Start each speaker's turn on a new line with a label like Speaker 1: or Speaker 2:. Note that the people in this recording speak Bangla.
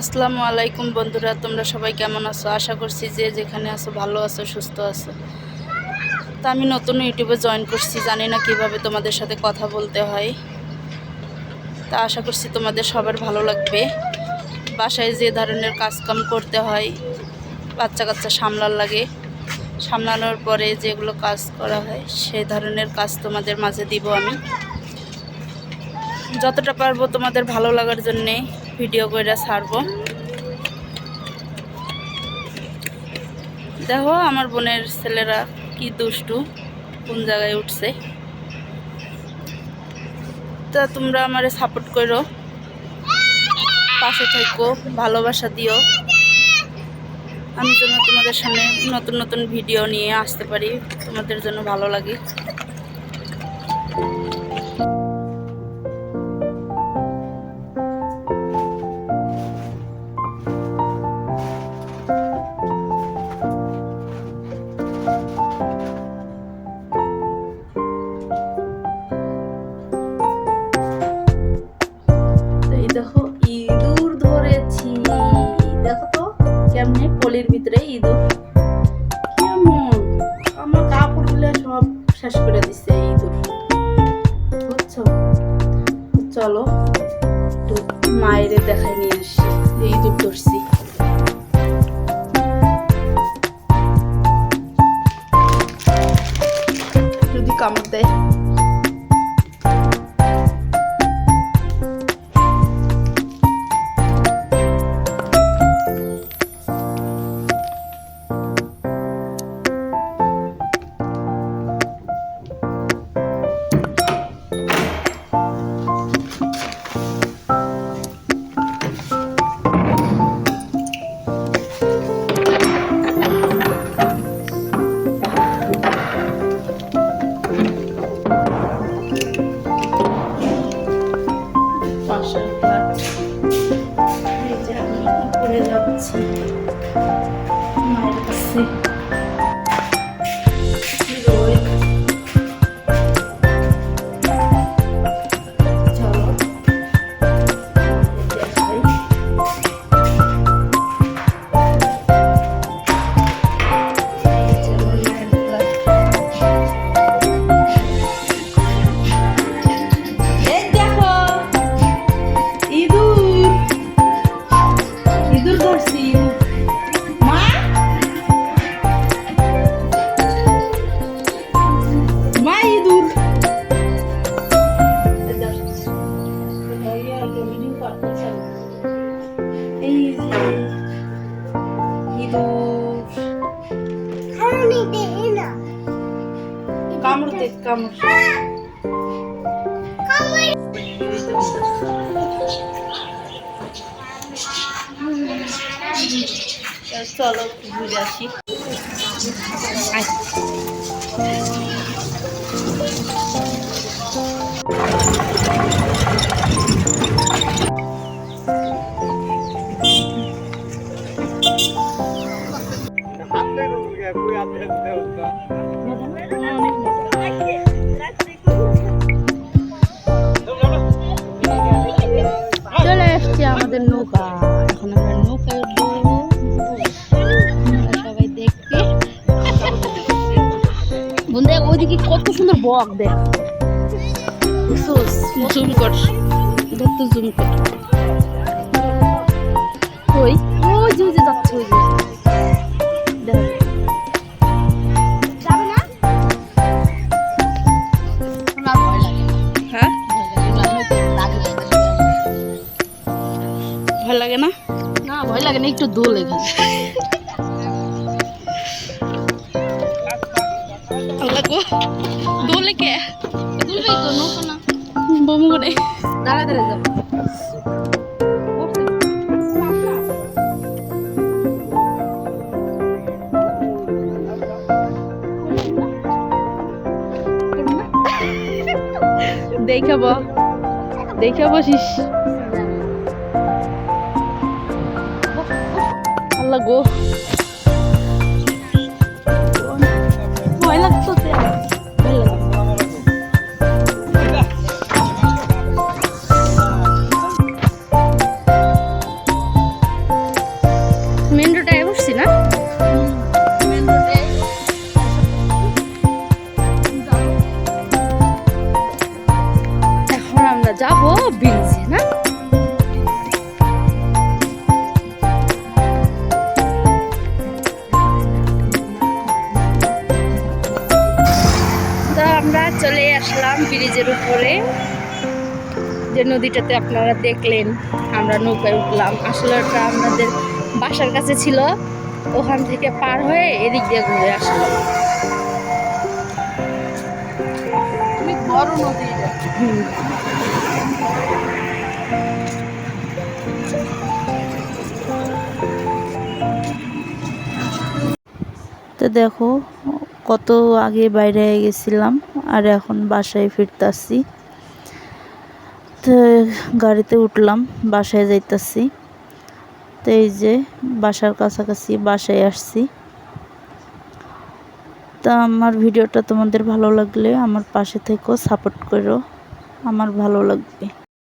Speaker 1: আসসালামু আলাইকুম বন্ধুরা, তোমরা সবাই কেমন আছো? আশা করছি যে যেখানে আছো ভালো আছো, সুস্থ আছো। তা আমি নতুন ইউটিউবে জয়েন করছি, জানি না কীভাবে তোমাদের সাথে কথা বলতে হয়। তা আশা করছি তোমাদের সবার ভালো লাগবে। বাসায় যে ধরনের কাজকাম করতে হয় বাচ্চা কাচ্চা সামলার লাগে। সামলানোর পরে যেগুলো কাজ করা হয় সেই ধরনের কাজ তোমাদের মাঝে দিব আমি। যতটা পারব তোমাদের ভালো লাগার জন্যে ভিডিও করে ছাড়বো। দেখো আমার বোনের ছেলেরা কি দুষ্টু, কোন জায়গায় উঠছে। তা তোমরা আমারে সাপোর্ট করো। পাশে থেকো, ভালোবাসা দিও। আমি যেন তোমাদের সামনে নতুন নতুন ভিডিও নিয়ে আসতে পারি, তোমাদের জন্য ভালো লাগে। ভিতরে ইঁদুর কেমন আমার কাপড়গুলো সব শেষ করে দিচ্ছে ইঁদুর বুঝছ চলো মায়ের দেখাই নিয়ে আসি ইঁদুর ধরছি যদি কামড় দেয় মায়ের কামড় দে কামড় চলো ঘুরে আসি। বন্ধু ওইদিকে কত সুন্দর বক দেখ। জুম কর। ধরতে জুম কর। ওই ওই যে যে যাচ্ছে ওই যে। দেখ। হ্যাঁ? ভয় লাগে না?
Speaker 2: না? ভয় লাগে না একটু দোল এখানে
Speaker 1: গো দোলে কে
Speaker 2: দুলবেই তো নৌকা না
Speaker 1: আল্লাহ গো।
Speaker 2: ব্রিজের উপরে যে নদীটাতে আপনারা দেখলেন আমরা নৌকায় উঠলাম। আসলে ওটা আমাদের বাসার কাছে ছিল ওখান থেকে পার হয়ে এদিক দিয়ে ঘুরে আসলাম।
Speaker 1: বড় নদী। তো দেখো কত আগে বাইরে গেছিলাম। আর এখন বাসায় ফিরতাছি। তো গাড়িতে উঠলাম, বাসায় যাইতাছি। তো এই যে বাসার কাছাকাছি বাসায় আসছি। তা আমার ভিডিওটা তোমাদের ভালো লাগলে আমার পাশে থেকেও সাপোর্ট করো, আমার ভালো লাগবে।